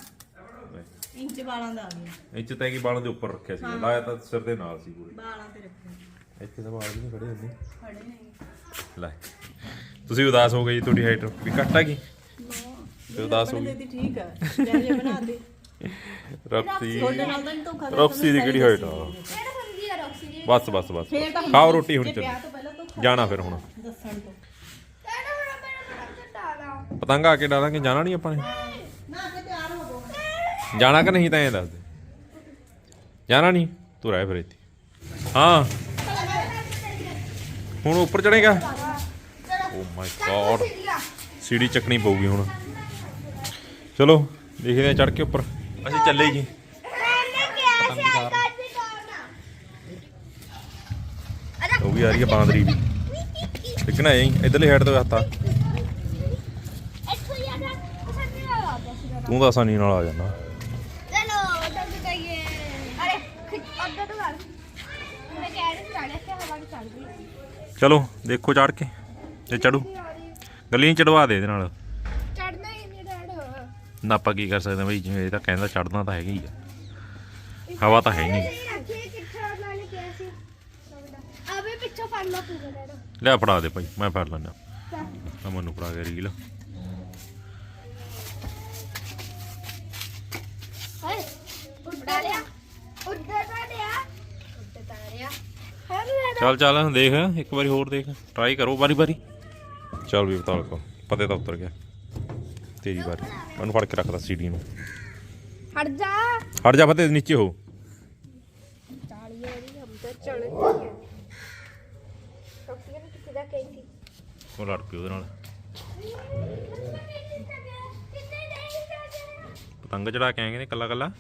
ਇੰਚ ਬਾਲਾਂ ਦਾ ਆ ਗਿਆ ਇੰਚ ਤਾਂ ਕਿ ਬਾਲਾਂ ਦੇ ਉੱਪਰ ਰੱਖਿਆ ਸੀ। ਲਾਇਆ ਤਾਂ ਸਿਰ ਦੇ ਨਾਲ ਸੀ ਪੂਰੇ। ਬਾਲਾਂ ਤੇ ਰੱਖੇ ਇੱਥੇ ਤਾਂ ਵਾਲ ਵੀ ਨਹੀਂ ਖੜੇ ਹੁੰਦੇ। ਖੜੇ ਨੇ ਲੈ। ਤੁਸੀਂ ਉਦਾਸ ਹੋ ਗਏ ਜੀ ਤੁਹਾਡੀ ਹਾਈਟ ਵੀ ਘੱਟ ਹੈਗੀ ਤੇ ਉਦਾਸ ਹੋ ਗਈ ਦੇ ਠੀਕ ਆ। ਜੇ ਜੇ ਬਣਾ ਦੇ ਤੁਹਾਡੇ ਨਾਲ ਤਾਂ ਧੋਖਾ ਕਿਹੜੀ ਹਾਈਟ ਆ? ਕਿਹੜਾ ਆ ਰੌਕਸੀ ਬਸ ਬਸ ਬਸ ਫੇਰ ਤਾਂ ਖਾਓ ਰੋਟੀ ਹੁਣ ਚੱਲ। ਵਿਆਹ ਤੋਂ ਪਹਿਲਾਂ ਧੋਖਾ ਜਾਣਾ ਫਿਰ ਹੁਣ। ਦੱਸਣ ਤੋਂ। ਕਿਹੜਾ ਹੁਣ ਮੇਰਾ ਪ੍ਰੋਡਕਟ ਡਾਲਾ ਪਤੰਗ ਆ ਕੇ ਡਾਲਾਂਗੇ ਜਾਣਾ ਨਹੀਂ ਆਪਾਂ ਨੇ? ਜਾਣਾ ਕਿ ਨਹੀਂ ਤਾਂ ਇਹ ਦੱਸ ਦੇ। ਜਾਣਾ ਨਹੀਂ ਤੂੰ ਰਹਿ ਫਿਰ ਇੱਥੇ। ਹਾਂ। ਹੁਣ ਉੱਪਰ ਚੜੇਗਾ ਓ ਮਾਈ ਗॉड ਸੀੜੀ ਚੱਕਣੀ ਪਊਗੀ ਹੁਣ। ਚਲੋ ਦੇਖਦੇ ਆ ਚੜ ਕੇ ਉੱਪਰ। ਅਸੀਂ ਚੱਲੇ ਜੀ। ਉਹ ਵੀ ਆ ਰਹੀ ਹੈ ਬਾਂਦਰੀ ਵੀ। ਟਿਕਣਾ ਐ ਇਧਰਲੇ ਹੈਡ ਤੋਂ ਰਿਹਾ ਤੂੰ ਤਾਂ ਆਸਾਨੀ ਨਾਲ ਆ ਜਾਣਾ ਚਲੋ ਜਲਦੀ ਜਾਈਏ ਅਰੇ ਅੱਡਾ ਤੋਂ ਕਰ ਮੈਂ ਕਹਿ ਰਹੀ ਸੀ ਰਾਣੇ ਤੇ ਹਵਾ ਨਹੀਂ ਚੱਲ ਰਹੀ ਚਲੋ ਦੇਖੋ ਚੜ ਕੇ ਤੇ ਚੜੂ ਗੱਲੀ ਚੜਵਾ ਦੇ ਇਹਦੇ ਨਾਲ। ਚੜਨਾ ਹੀ ਨਹੀਂ ਡੈਡ। ਨਾ ਆਪਾਂ ਕੀ ਕਰ ਸਕਦੇ ਬਈ ਜਿਵੇਂ ਇਹ ਤਾਂ ਕਹਿੰਦਾ ਚੜਨਾ ਤਾਂ ਹੈਗਾ ਹੀ ਆ। ਹਵਾ ਤਾਂ ਹੈ ਨਹੀਂ। ਨੇ ਅਬੇ ਪਿੱਛੋਂ ਫੜ ਲਾ ਪੂਰਾ ਲੈ ਫੜਾ ਦੇ ਭਾਈ ਮੈਂ ਫੜ ਲੈਣਾ ਆ ਮੈਨੂੰ ਫੜਾ ਕੇ ਰੀਲ। ਹਾਏ ਉੱਡਾ ਲਿਆ। ਉੱਡਾ ਤਾਂ ਲਿਆ। ਉੱਡਾ ਤਾਂ ਲਿਆ। ਹਰ ਚੱਲ ਚੱਲ ਹੁਣ ਦੇਖ ਇੱਕ ਵਾਰੀ ਹੋਰ ਦੇਖ ਟਰਾਈ ਕਰੋ ਵਾਰੀ ਵਾਰੀ। ਚੱਲ ਵੀ ਬਤਾ ਕੋ ਪਤੇ ਤਾਂ ਉਤਰ ਗਿਆ। ਤੇਰੀ ਵਾਰੀ ਉਹਨੂੰ ਫੜ ਕੇ ਰੱਖਦਾ ਸੀਡੀ ਨੂੰ। ਹਟ ਜਾ। ਹਟ ਜਾ ਫਤੇ ਨੀਚੇ ਹੋ। ਚਾਲੀ ਵਾਰੀ ਹਮ ਤਾਂ ਚੜ ਗਏ ਟੋਕੀਆਂ ਨੇ ਕਿੱਥੇ ਦਾ ਕਹੀ ਸੀ ਉਹ ਲੜ ਪਿਓ ਉਹਦੇ ਨਾਲ। ਪਤੰਗ ਚੜਾ ਕੇ ਆਏਗੇ ਨੇ ਕੱਲਾ ਕੱਲਾ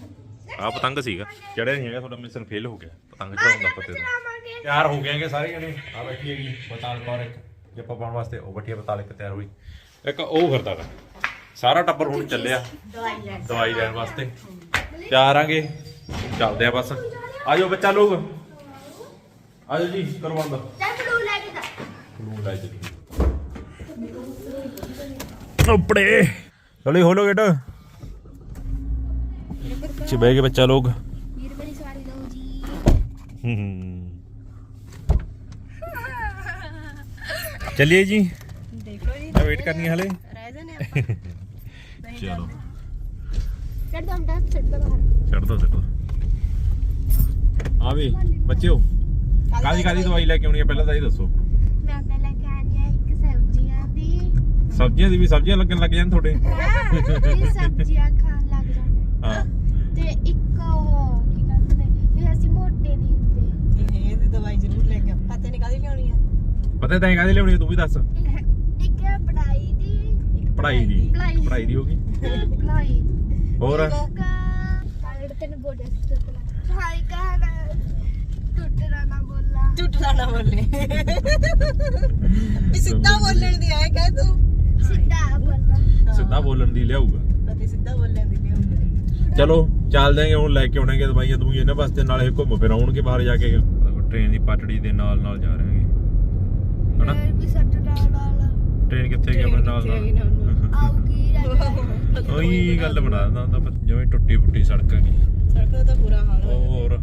ਆ ਪਤੰਗ ਸੀਗਾ। ਚੜਿਆ ਨਹੀਂ ਹੈਗਾ ਤੁਹਾਡਾ ਮਿਸ਼ਨ ਫੇਲ ਹੋ ਗਿਆ। ਪਤੰਗ ਚੜਾਉਣ ਦਾ ਪਤੇ ਦਾ। ਤਿਆਰ ਹੋ ਗਏ ਹੈਗੇ ਸਾਰੇ ਜਣੇ। ਆ ਬੈਠੀ ਹੈਗੀ ਬਤਾਲ ਕੌਰ ਇੱਕ। ਜੱਪਾ ਪਾਉਣ ਵਾਸਤੇ ਉਹ ਬੈਠੀ ਹੈ ਬਤਾਲ ਇੱਕ ਤਿਆਰ ਹੋਈ। ਇੱਕ ਉਹ ਫਿਰਦਾ ਗਾ ਸਾਰਾ ਟੱਬਰ ਹੁਣ ਚੱਲਿਆ। ਦਵਾਈ ਲੈਣ ਦਵਾਈ ਲੈਣ ਵਾਸਤੇ। ਤਿਆਰ ਆਂਗੇ। ਚੱਲਦੇ ਆ ਬਸ। ਆਜੋ ਬੱਚਾ ਲੋਕ। ਆਜੋ ਜੀ ਕਰੋ ਬੰਦ ਚੱਲ ਬਲੂ ਲੈ ਕੇ ਜਾ। ਲੂਣ ਲੈ ਜੀ ਉੱਪੜੇ ਚਲੇ ਹੋ ਲੋ ਗੇਟ। ਚ ਬਹਿ ਗਏ ਬੱਚਾ ਲੋਕ ਵੀਰ ਮੇਰੀ ਸਵਾਰੀ ਲਓ ਜੀ। ਚਲਿਏ ਜੀ। ਦੇਖ ਲਓ ਜੀ ਮੈਂ ਵੇਟ ਕਰਨੀ ਹੈ ਹਲੇ। ਰਹਿ ਜਾਣੇ ਆਪਾਂ। ਚਲੋ। ਛੱਡ ਦੋ ਬਾਹਰ। ਛੱਡ ਦੋ ਛੱਡ ਦੋ ਆ ਵੀ ਬੱਚਿਓ ਕਾਦੀ ਕਾਦੀ ਦਵਾਈ ਲੈ ਕੇ ਆਉਣੀ ਹੈ ਪਹਿਲਾਂ ਤਾਂ ਇਹ ਦੱਸੋ। ਮੈਂ ਪਹਿਲਾਂ ਕਹਿਣੀ ਆ ਇੱਕ ਸਬਜ਼ੀਆਂ ਦੀ। ਸਬਜ਼ੀਆਂ ਦੀ ਵੀ ਸਬਜ਼ੀਆਂ ਲੱਗਣ ਲੱਗ ਜਾਣ ਤੁਹਾਡੇ। ਇਹ ਸਬਜ਼ੀਆਂ ਖਾਣ ਲੱਗ ਜਾਂਦੇ ਹਾਂ ਤੇ ਇੱਕ ਉਹ ਕੀ ਕਹਿੰਦੇ ਨੇ ਵੀ ਅਸੀਂ ਮੋਟੇ ਨਹੀਂ ਹੁੰਦੇ ਇਹਦੀ ਦਵਾਈ ਜ਼ਰੂਰ ਲੈ ਕੇ ਪਤਾ ਨਹੀਂ ਕਾਦੀ ਲਿਆਉਣੀ ਆ ਪਤਾ ਤਾਂ ਕਾਦੀ ਲਿਆਉਣੀ ਹੈ ਤੂੰ ਵੀ ਦੱਸ। ਇੱਕ ਪੜਾਈ ਦੀ ਇੱਕ ਪੜ੍ਹਾਈ ਦੀ। ਪੜ੍ਹਾਈ। ਪੜ੍ਹਾਈ ਦੀ ਹੋਗੀ ਪੜਾਈ ਹੋਰ? ਕਾਲੜ ਤੈਨੂੰ ਬੋਲਿਆ ਸੀ ਤੁੱਤਲਾ ਹਾਈ ਕਹਣਾ ਟੁੱਟਣਾ ਨਾ ਬੋਲਾ। ਝੂਠਾ ਨਾ ਬੋਲੇ। ਵੀ ਸਿੱਧਾ ਬੋਲਣ ਦੀ ਆਏ ਕਹਿ ਤੂੰ। ਸਿੱਧਾ ਬੋਲਣਾ ਸਿੱਧਾ ਬੋਲਣ ਦੀ ਲਿਆਊਗਾ। ਪਤਾ ਸਿੱਧਾ ਬੋਲਣ ਦੀ ਲਿਆਉਂਦੇ ਚਲੋ ਚੱਲਦੇ ਆਂਗੇ ਹੁਣ ਲੈ ਕੇ ਆਉਣਗੇ ਦਵਾਈਆਂ ਦਵਾਈਆਂ ਇਹਨਾਂ ਵਾਸਤੇ ਨਾਲੇ ਘੁੰਮ ਫਿਰ ਆਉਣਗੇ ਬਾਹਰ ਜਾ ਕੇ। ਟ੍ਰੇਨ ਦੀ ਪਟੜੀ ਦੇ ਨਾਲ ਨਾਲ ਜਾ ਰਹੇ ਹਨਾ? ਵੀ ਸੱਟ ਨਾਲ ਨਾਲ। ਟ੍ਰੇਨ ਕਿੱਥੇ ਗਈ ਆਪਣੇ ਨਾਲ ਨਾਲ? ਆਉਗੀ ਰਾਜਾ ਉਹੀ ਗੱਲ ਬਣਾ ਦਿੰਦਾ ਹੁੰਦਾ ਪਰ ਜਿਵੇਂ ਟੁੱਟੀ ਫੁੱਟੀ ਸੜਕ ਹੈਗੀ ਸੜਕ ਦਾ ਤਾਂ ਬੁਰਾ ਹਾਲ ਹੋ ਹੋਰ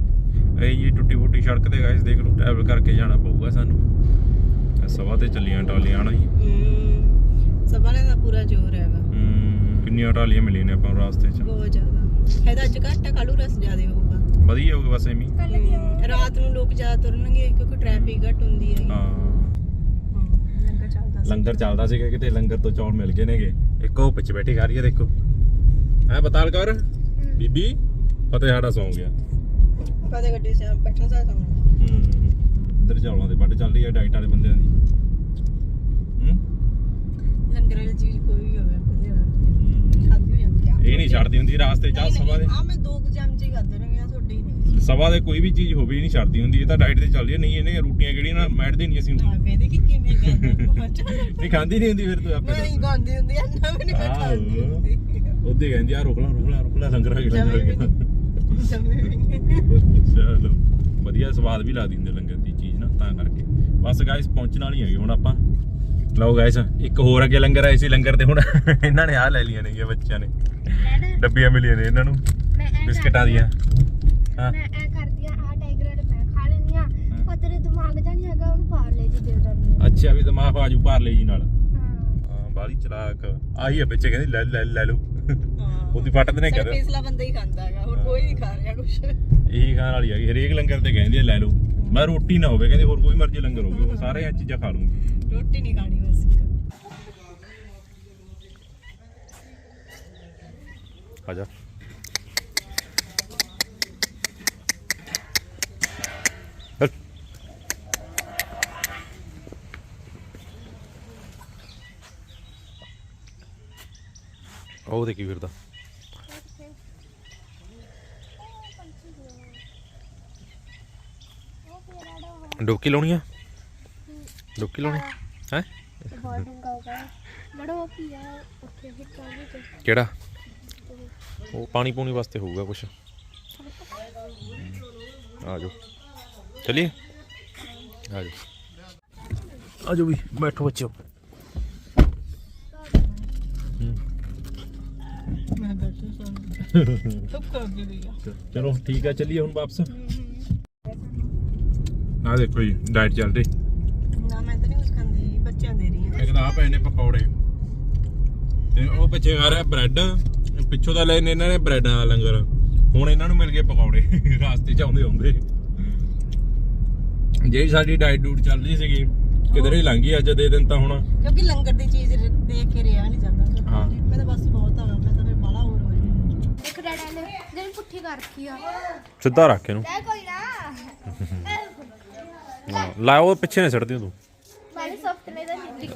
ਇਹ ਜੀ ਟੁੱਟੀ ਫੁੱਟੀ ਸੜਕ ਤੇ ਗਾਇਸ ਦੇਖ ਲਓ ਟਰੈਵਲ ਕਰਕੇ ਜਾਣਾ ਪਊਗਾ ਸਾਨੂੰ। ਸਵਾ ਤੇ ਚੱਲੀਆਂ ਟਾਲੀਆਂ ਨਾ ਜੀ। ਹੂੰ ਸਭਾਲੇ ਦਾ ਪੂਰਾ ਜ਼ੋਰ ਹੈਗਾ। ਹਮ, ਕਿੰਨੀਆਂ ਟਾਲੀਆਂ ਮਿਲੀਆਂ ਨੇ ਆਪਾਂ ਨੂੰ ਰਾਸਤੇ 'ਚ? ਬਹੁਤ ਜ਼ਿਆਦਾ। ਇਹਦਾ ਅੱਜ ਘੱਟ ਕਾਲੂ ਰਸ ਜ਼ਿਆਦੇ ਹੋਊਗਾ। ਵਧੀਆ ਹੋਊਗਾ ਬਸ ਐਵੇਂ ਹੀ। ਹੂੰ, ਰਾਤ ਨੂੰ ਲੋਕ ਜ਼ਿਆਦਾ ਤੁਰਨਗੇ ਕਿਉਂਕਿ ਟ੍ਰੈਫਿਕ ਘੱਟ ਹੁੰਦੀ ਹੈ ਹਾਂ। ਲੰਗਰ ਚੱਲਦਾ ਸੀ। ਲੰਗਰ ਚੱਲਦਾ ਸੀਗਾ ਕਿਤੇ ਲੰਗਰ ਤੋਂ ਚੌਲ ਮਿਲ ਗਏ ਨੇਗੇ। ਇੱਕ ਉਹ ਪਿੱਛੇ ਬੈਠੀ ਖਾ ਰਹੀ ਹੈ ਦੇਖੋ। ਐ ਬਤਾਲ ਕਰ? ਬੀਬੀ ਫਤਿਹ ਸਾਡਾ ਸੌਂ ਗਿਆ। ਕਦੇ ਗੱਡੀ 'ਚ ਬੈਠਣ ਸਾਂ ਹੂੰ ਇੱਧਰ ਚੌਲਾਂ ਦੇ ਵੱਡ ਚੱਲ ਰਹੀ ਹੈ ਡਾਈਟ ਵਾਲੇ ਬੰਦਿਆਂ ਦੀ। ਹੂੰ? ਲੰਗਰ ਵਾਲੀ ਚੀਜ਼ ਕੋਈ ਵੀ ਹੋਵੇ ਹੈ। ਹੋ ਇਹ ਨਹੀਂ ਛੱਡਦੀ ਹੁੰਦੀ ਰਾਸਤੇ ਚ ਆਹ ਸਵਾ ਦੇ। ਆ ਮੈਂ ਦੋ ਕੁ ਚਮਚੇ ਖਾਦੇ ਨੇ ਹੀ ਸਵਾ ਦੇ ਕੋਈ ਵੀ ਚੀਜ਼ ਹੋਵੇ ਨਹੀਂ ਛੱਡਦੀ ਹੁੰਦੀ ਇਹ ਤਾਂ ਡਾਈਟ ਤੇ ਚੱਲਦੀ ਹੈ ਨਹੀਂ ਇਹਨੇ ਰੋਟੀਆਂ ਕਿਹੜੀਆਂ ਨਾ ਮੈਟਦੀ ਨਹੀਂ ਅਸੀਂ ਆ ਵੇਦੇ ਕਿ ਕਿਵੇਂ ਕਹਿੰਦਾ ਨਹੀਂ ਖਾਂਦੀ ਨਹੀਂ ਹੁੰਦੀ ਫਿਰ ਤੂੰ ਆਪੇ ਨਹੀਂ ਗਾਉਂਦੀ ਹੁੰਦੀ ਆ ਨਾ ਵੀ ਨਹੀਂ ਮੈਂ ਖਾਂਦੀ। ਹੁੰਦੀ। ਉਹਦੇ ਕਹਿੰਦੀ ਆ ਰੁਕ ਲਾ ਰੁਕ ਲਾ ਰੁਕ ਲਾ ਲੰਗਰ ਆ ਗਿਆ ਲੰਗਰ ਆ ਨਹੀਂ ਚਲੋ ਵਧੀਆ ਸਵਾਦ ਵੀ ਲੱਗਦੀ ਹੁੰਦੀ ਲੰਗਰ ਦੀ ਚੀਜ਼ ਨਾ ਤਾਂ ਕਰਕੇ। ਬਸ ਗਾਇਸ ਪਹੁੰਚਣ ਵਾਲੀ ਹੈਗੇ ਹੁਣ ਆਪਾਂ। ਲਓ ਗਾਇਸ ਇੱਕ ਹੋਰ ਅੱਗੇ ਲੰਗਰ ਆਏ ਸੀ ਲੰਗਰ ਤੇ ਹੁਣ ਇਹਨਾਂ ਨੇ ਆਹ ਲੈ ਲਈਆਂ ਨੇ ਬੱਚਿਆਂ ਨੇ। ਡੱਬੀਆਂ ਮਿਲੀਆਂ ਨੇ ਇਹਨਾਂ ਨੂੰ ਐਂ ਬਿਸਕਟਾਂ ਦੀਆਂ। ਹਾਂ। ਮੈਂ ਐ ਕਰਦੀ ਆ ਆ ਟਾਈਗਰ ਮੈਂ ਖਾ ਲੈਣੀ ਆ। ਪਰ ਤੇਰੇ ਦਿਮਾਗ ਦਾ ਨਹੀਂ ਹੈਗਾ ਉਹਨੂੰ ਪਾਰ ਲੈ ਜੀ ਦੇ ਦਿੰਦੀ ਆ। ਅੱਛਾ ਵੀ ਦਿਮਾਗ ਆਜੂ ਭਾਰ ਲਈ ਜੀ ਨਾਲ। ਹਾਂ। ਹਾਂ ਬਾਲੀ ਚਲਾਕ। ਆਹੀ ਆ ਬੱਚੇ ਕਹਿੰਦੇ ਲੈ ਲੈ ਲੈ ਲਓ। ਉਹਦੀ ਪੱਟਦੇ ਨੇ ਕਦੇ ਪਿਛਲਾ ਬੰਦਾ ਹੀ ਖਾਂਦਾ ਹੈਗਾ ਹੋਰ ਕੋਈ ਨਹੀਂ ਖਾ ਰਿਹਾ ਕੁਛ। ਇਹੀ ਖਾਣ ਵਾਲੀ ਹੈਗੀ ਹਰੇਕ ਲੰਗਰ ਤੇ ਕਹਿੰਦੀ ਆ ਲੈ ਲਓ। ਮੈਂ ਰੋਟੀ ਨਾ ਹੋਵੇ ਕਹਿੰਦੇ ਹੋਰ ਕੋਈ ਮਰਜ਼ੀ ਲੰਗਰ ਹੋਵੇ ਉਹ ਸਾਰੇ ਇਹ ਚੀਜ਼ਾਂ ਖਾ ਲੂੰਗੀ। ਰੋਟੀ ਨਹੀਂ ਖਾਣੀ ਬਸ ਆ ਜਾ। ਉਹ ਦੇਖੀ ਫਿਰਦਾ ਡੋਕੀ ਲਾਉਣੀ ਆ? ਡੋਕੀ ਲਾਉਣੀ? ਹੈ? ਬਹੁਤ ਡੂੰਗਾ ਹੋ ਗਿਆ ਲੜੋ ਪੀਆ ਉੱਥੇ ਫਿਰ ਚਾਹੀ ਤੇ ਕਿਹੜਾ? ਉਹ ਪਾਣੀ ਪੂਣੀ ਵਾਸਤੇ ਹੋਊਗਾ ਕੁਛ। ਆ ਜਾਓ ਚਲਿਏ? ਆ ਜਾਓ ਆ ਜਾਓ ਵੀ, ਬੈਠੋ ਬੱਚਿਓ। ਗਈ ਚਲੋ ਠੀਕ ਆ ਚੱਲੀਏ ਹੁਣ ਵਾਪਸ। ਆ ਦੇਖੋ ਜੀ ਡਾਈਟ ਚੱਲ ਰਹੀ ਨਾ ਮੈਂ ਤਾਂ ਨਹੀਂ ਕੁਝ ਖਾਂਦੀ ਬੱਚਿਆਂ ਦੇ ਰਹੀ ਹਾਂ ਇੱਕ ਤਾਂ ਆ ਪਏ ਨੇ ਪਕੌੜੇ। ਤੇ ਉਹ ਪਿੱਛੇ ਆ ਰਿਹਾ ਬ੍ਰੈਡ। ਪਿੱਛੋਂ ਤਾਂ ਲੈਨੇ ਇਹਨਾਂ ਨੇ ਬ੍ਰੈਡਾਂ ਦਾ ਲੰਗਰ। ਹੁਣ ਇਹਨਾਂ ਨੂੰ ਮਿਲ ਗਏ ਪਕੌੜੇ। ਰਾਸਤੇ ਚ ਆਉਂਦੇ ਆਉਂਦੇ। ਜਿਹੜੀ ਸਾਡੀ ਡਾਈਟ ਡੂਟ ਚੱਲ ਰਹੀ ਸੀਗੀ ਕਿਧਰੇ ਹੀ ਲੰਘ ਅੱਜ ਦੇ ਦਿਨ ਤਾਂ ਹੁਣ। ਕਿਉਂਕਿ ਲੰਗਰ ਦੀ ਚੀਜ਼ ਦੇਖ ਕੇ ਰਿਹਾ ਨਹੀਂ ਜਾਂਦਾ। ਹਾਂ। ਮੈਂ ਤਾਂ ਬਸ ਬਹੁਤ ਆ ਮੈਂ ਤਾਂ ਫਿਰ ਬਾਲਾ ਹੋਰ ਹੋ ਜਾਊਂ ਇੱਕ ਡੈਡਾ ਨੇ ਕਰ ਰੱਖੀ ਆ। ਸਿੱਧਾ ਰੱਖ ਇਹਨੂੰ। ਲੈ ਕੋਈ ਨਾ। ਹਾਂ, ਲਾ ਉਹ ਪਿੱਛੇ ਨੇ ਛੱਡਦੀ ਤੂੰ। ਮਾਰੀ ਸੌਫਟ ਨੇ ਤਾਂ ਨਿੱਕੀ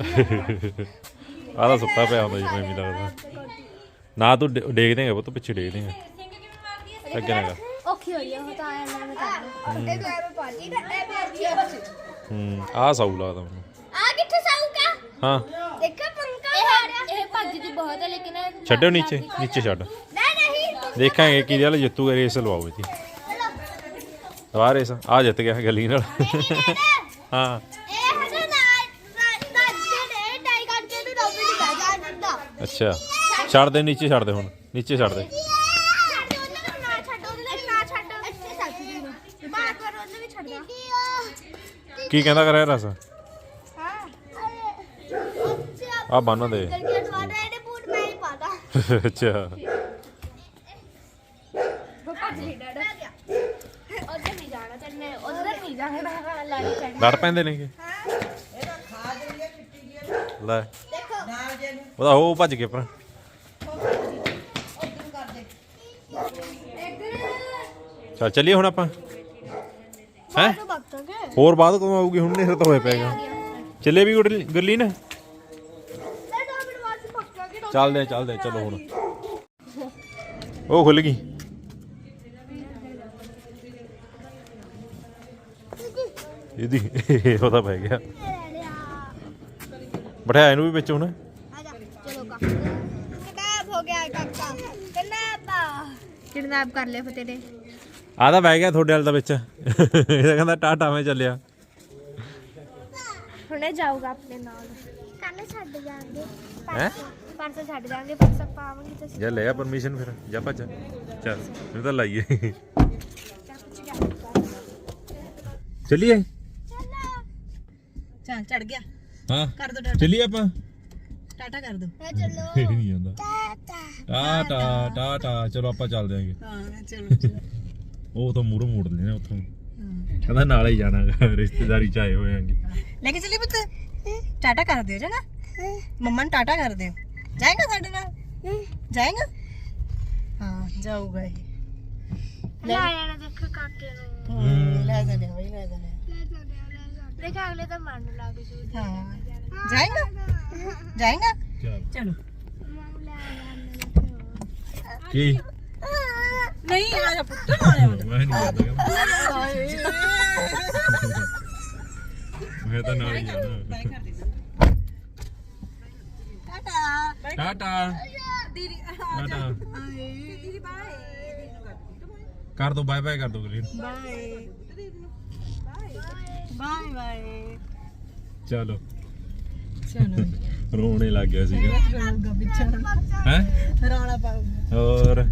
ਆਹ ਤਾਂ ਸੁੱਤਾ ਪਿਆ ਹੁੰਦਾ ਜੀ ਮੈਨੂੰ ਵੀ ਲੱਗਦਾ। ਨਾ ਤੂੰ ਡੇਗ ਦੇਂਗੇ ਉਹ ਤੋਂ ਪਿੱਛੇ ਡੇਗ ਦੇਂਗੇ। ਅੱਗੇ ਨਾ ਔਖੀ ਹੋਈ ਆ ਉਹ ਤਾਂ ਆਇਆ ਨਾ ਮੈਂ ਕਰਨਾ ਇਹ ਇਹ ਮੇਰੀ ਹੂੰ ਆਹ ਸਾਊ ਲੱਗਦਾ ਮੈਨੂੰ। ਆ ਕਿੱਥੇ ਸਾਊਗਾ ਹਾਂ। ਦੇਖਾ ਪੰਕਾ ਇਹ ਭੱਜਦੀ ਬਹੁਤ ਹੈ ਲੇਕਿਨ ਛੱਡਿਓ ਨੀਚੇ ਨੀਚੇ ਛੱਡ। ਦੇਖਾਂਗੇ ਕਿਹਦੇ ਵਾਲਾ ਜਿੱਤੂਗਾ ਰੇਸ ਲਵਾਓ ਜੀ ਲਵਾ ਰੇਸ ਆ ਜਿੱਤ ਗਿਆ ਗਲੀ ਨਾਲ। ਹਾਂ। ਅੱਛਾ। ਛੱਡ ਦੇ ਨੀਚੇ ਛੱਡ ਦੇ ਹੁਣ। ਨੀਚੇ ਛੱਡ ਦੇ। ਕੀ ਕਹਿੰਦਾ ਕਰਿਆ ਰਸ ਹਾਂ। ਆ ਬੰਨ ਦੇ। ਅੱਛਾ ਉਹ ਭੱਜ ਨਹੀਂ ਡਾਡਾ ਉਧਰ ਨਹੀਂ ਜਾਣਾ ਤੈਨੇ ਉਧਰ ਨਹੀਂ ਜਾਣਾ ਮੈਂ ਲਾੜੀ ਚੜ੍ਹ ਲੜ ਪੈਂਦੇ ਨੇਗੇ ਲੈ। ਦੇਖੋ ਉਹਦਾ ਹੋ ਭੱਜ ਕੇ ਪਰ ਚੱਲ ਚੱਲੀਏ ਹੁਣ ਆਪਾਂ। ਹੈ? ਹੋਰ ਬਾਅਦ ਕਦੋਂ ਆਊਗੀ? ਹੁਣ ਨਹੀਂ ਤਾਂ ਹੋਇਆ ਪੈਗਾ ਚੱਲੇ ਵੀ ਗੁਰਲੀ- ਗੁਰਲੀਨ ਚੱਲਦੇ ਆ ਚੱਲਦੇ ਆ, ਚਲੋ ਹੁਣ। ਉਹ ਖੁੱਲ ਗਈ। ਇਹਦੀ ਉਹਦਾ ਪੈ ਗਿਆ। ਬਿਠਾਇਆ ਇਹਨੂੰ ਵੀ ਵਿੱਚ ਹੁਣ। ਹੋ ਗਿਆ ਕਾਕਾ ਕਿਡਨੈਪ। ਕਿਡਨੈਪ ਕਰ ਲਿਆ ਫਤੇ ਨੇ ਆ ਤਾਂ ਬਹਿ ਗਿਆ ਤੁਹਾਡੇ ਵਾਲ ਦਾ ਵਿੱਚ। ਇਹਦਾ ਕਹਿੰਦਾ ਟਾਟਾ ਮੈਂ ਚੱਲਿਆ। ਹੁਣੇ ਜਾਊਗਾ ਆਪਣੇ ਨਾਲ। ਕੱਲ ਛੱਡ ਜਾਾਂਗੇ। ਹੈਂ? ਪਰਸੋਂ ਛੱਡ ਜਾਾਂਗੇ ਪਰਸੋਂ ਪਾਵਾਂਗੇ ਤੁਸੀਂ। ਜਾ ਲੈ ਆ ਪਰਮਿਸ਼ਨ ਫਿਰ। ਜਾ ਭੱਜ। ਚੱਲ ਇਹ ਤਾਂ ਲਾਈਏ। ਚੱਲੀਏ। ਚੱਲ ਚੜ ਗਿਆ। ਹਾਂ। ਕਰ ਦੋ ਟਾਟਾ। ਚੱਲੀਏ ਆਪਾਂ। ਟਾਟਾ ਕਰ ਦੋ। ਚਲੋ। ਇਹ ਨਹੀਂ ਜਾਂਦਾ ਟਾਟਾ। ਟਾਟਾ। ਟਾਟਾ। ਚਲੋ ਆਪਾਂ ਚੱਲਦੇ ਆਂਗੇ। ਹਾਂ ਚਲੋ ਚਲੋ। ਉਹ ਤਾਂ ਮੂਹਰੋਂ ਮੋੜ ਲੈਣੇ ਉੱਥੋਂ। ਹਾਂ। ਕਹਿੰਦਾ ਨਾਲ ਹੀ ਜਾਣਾ ਗਾ, ਰਿਸ਼ਤੇਦਾਰੀ ਚ ਆਏ ਹੋਏ ਆਂਗੇ। ਲੈ ਕੇ ਚੱਲੀ ਪੁੱਤ। ਟਾਟਾ ਕਰ ਦਿਓ ਜਨਾ ਮੰਮਾ ਨੂੰ ਟਾਟਾ ਕਰ ਦਿਓ। ਜਾਏਗਾ ਸਾਡੇ ਨਾਲ? ਜਾਏਗਾ? ਹਾਂ ਜਾਊਗਾ ਇਹ। ਲੈ ਆਣਾ ਦੇਖ ਕਾਕੇ ਨੂੰ। ਲੈ ਜਾਣੇ ਬਈ ਲੈ ਜਾਣੇ ਦੇਖ ਅਗਲੇ ਤਾਂ ਮਨ ਲੱਗ ਜੂ ਹਾਂ। ਜਾਏਗਾ? ਜਾਏਗਾ? ਚੱਲ। ਚਲੋ। ਕੀ? ਨਹੀਂ ਆ ਜਾ ਪੁੱਤ। ਨਾਲੇ ਮੈਂ ਨਹੀਂ ਜਾਂਦਾ ਮੈਂ ਤਾਂ ਨਾਲ ਹੀ ਜਾਣਾ ਟਾਟਾ। ਟਾਟਾ। ਦੀਦੀ ਟਾਟਾ। ਦੀਦੀ ਬਾਏ। ਕਰ ਦੋ ਬਾਏ ਬਾਏ ਕਰ ਦੋ ਗਰੀਨ ਬਾਏ। ਬਾਏ। ਬਾਏ ਚਲੋ। ਚਲੋ। ਰੋਣੇ ਲੱਗ ਗਿਆ ਸੀਗਾ। ਹੈ? ਰੌਲਾ ਪਾਉਂਗਾ ਹੋਰ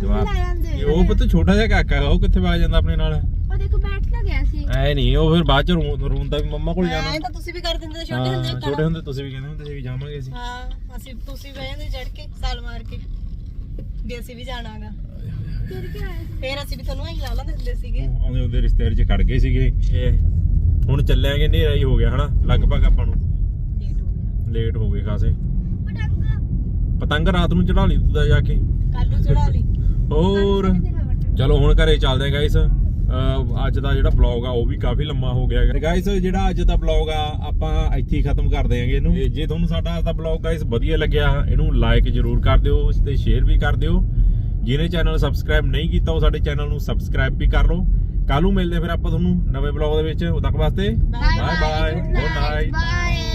ਜਵਾਬ। ਇਹ ਉਹ ਪੁੱਤ ਛੋਟਾ ਜਿਹਾ ਕਾਕਾ ਹੈਗਾ, ਉਹ ਕਿੱਥੇ ਆ ਜਾਂਦਾ ਆਪਣੇ ਨਾਲ? ਉਹ ਦੇਖੋ ਬੈਠ ਨਾ ਗਿਆ ਸੀ। ਐ ਨਹੀਂ ਉਹ ਫਿਰ ਬਾਅਦ ਚ ਰੋ- ਰੋਂਦਾ ਵੀ ਮੰਮਾ ਕੋਲ ਜਾਣਾ। ਐਂ ਤਾਂ ਤੁਸੀਂ ਵੀ ਕਰ ਦਿੰਦੇ ਛੋਟੇ ਹਾਂ ਹੁੰਦੇ ਛੋਟੇ ਹੁੰਦੇ ਤੁਸੀਂ ਵੀ ਕਹਿੰਦੇ ਹੁੰਦੇ ਸੀ ਵੀ ਜਾਵਾਂਗੇ ਅਸੀਂ। ਹਾਂ ਅਸੀਂ ਤੁਸੀਂ ਬਹਿ ਜਾਂਦੇ ਚੜ ਕੇ ਸਾਲ ਮਾਰ ਕੇ। ਵੀ ਅਸੀਂ ਵੀ ਜਾਣਾਗਾ। ਫਿਰ ਕੀ ਹੋਇਆ? ਫੇਰ ਅਸੀਂ ਵੀ ਤੁਹਾਨੂੰ ਹੀ ਲਾ ਲੈਂਦੇ ਹੁੰਦੇ ਸੀਗੇ। ਆਉਂਦੇ ਹੁੰਦੇ ਰਿਸ਼ਤੇਦਾਰ ਚ ਖੜ ਗਏ ਸੀਗੇ। ਇਹ ਹੁਣ ਚੱਲਿਆਂਗੇ ਹਨੇਰਾ ਹੀ ਹੋ ਗਿਆ ਹਨਾ? ਲਗਭਗ ਆਪਾਂ ਨੂੰ। ਲੇਟ ਹੋ ਗਿਆ। ਲੇਟ ਹੋ ਗਏ ਖਾਸੇ। ਪਤੰਗ। ਰਾਤ ਨੂੰ ਚੜਾ ਲਈ ਤੂੰ ਤਾਂ ਜਾ ਕੇ। ਕੱਲ ਨੂੰ ਚੜਾ ਲਈ। ਹੋਰ। ਚਲੋ ਹੁਣ ਘਰੇ ਚੱਲਦੇ ਆ ਗਾਇਸ ਅੱਜ ਦਾ ਜਿਹੜਾ ਬਲੌਗ ਆ ਉਹ ਵੀ ਕਾਫੀ ਲੰਮਾ ਹੋ ਗਿਆ। ਹੈ ਗਾਇਸ ਜਿਹੜਾ ਅੱਜ ਦਾ ਬਲੌਗ ਆ ਆਪਾਂ ਇੱਥੇ ਹੀ ਖਤਮ ਕਰ ਦੇਾਂਗੇ ਇਹਨੂੰ। ਤੇ ਜੇ ਤੁਹਾਨੂੰ ਸਾਡਾ ਅੱਜ ਦਾ ਬਲੌਗ ਗਾਇਸ ਵਧੀਆ ਲੱਗਿਆ ਇਹਨੂੰ ਲਾਈਕ ਜਰੂਰ ਕਰ ਦਿਓ ਤੇ ਸ਼ੇਅਰ ਵੀ ਕਰ ਦਿਓ। ਜਿਹਨੇ ਚੈਨਲ ਸਬਸਕ੍ਰਾਈਬ ਨਹੀਂ ਕੀਤਾ ਉਹ ਸਾਡੇ ਚੈਨਲ ਨੂੰ ਸਬਸਕ੍ਰਾਈਬ ਵੀ ਕਰ ਲਓ। ਕੱਲ ਨੂੰ ਮਿਲਦੇ ਫਿਰ ਆਪਾਂ ਤੁਹਾਨੂੰ ਨਵੇਂ ਬਲੌਗ ਦੇ ਵਿੱਚ। ਉਦੋਂ ਤੱਕ ਵਾਸਤੇ bye bye good night bye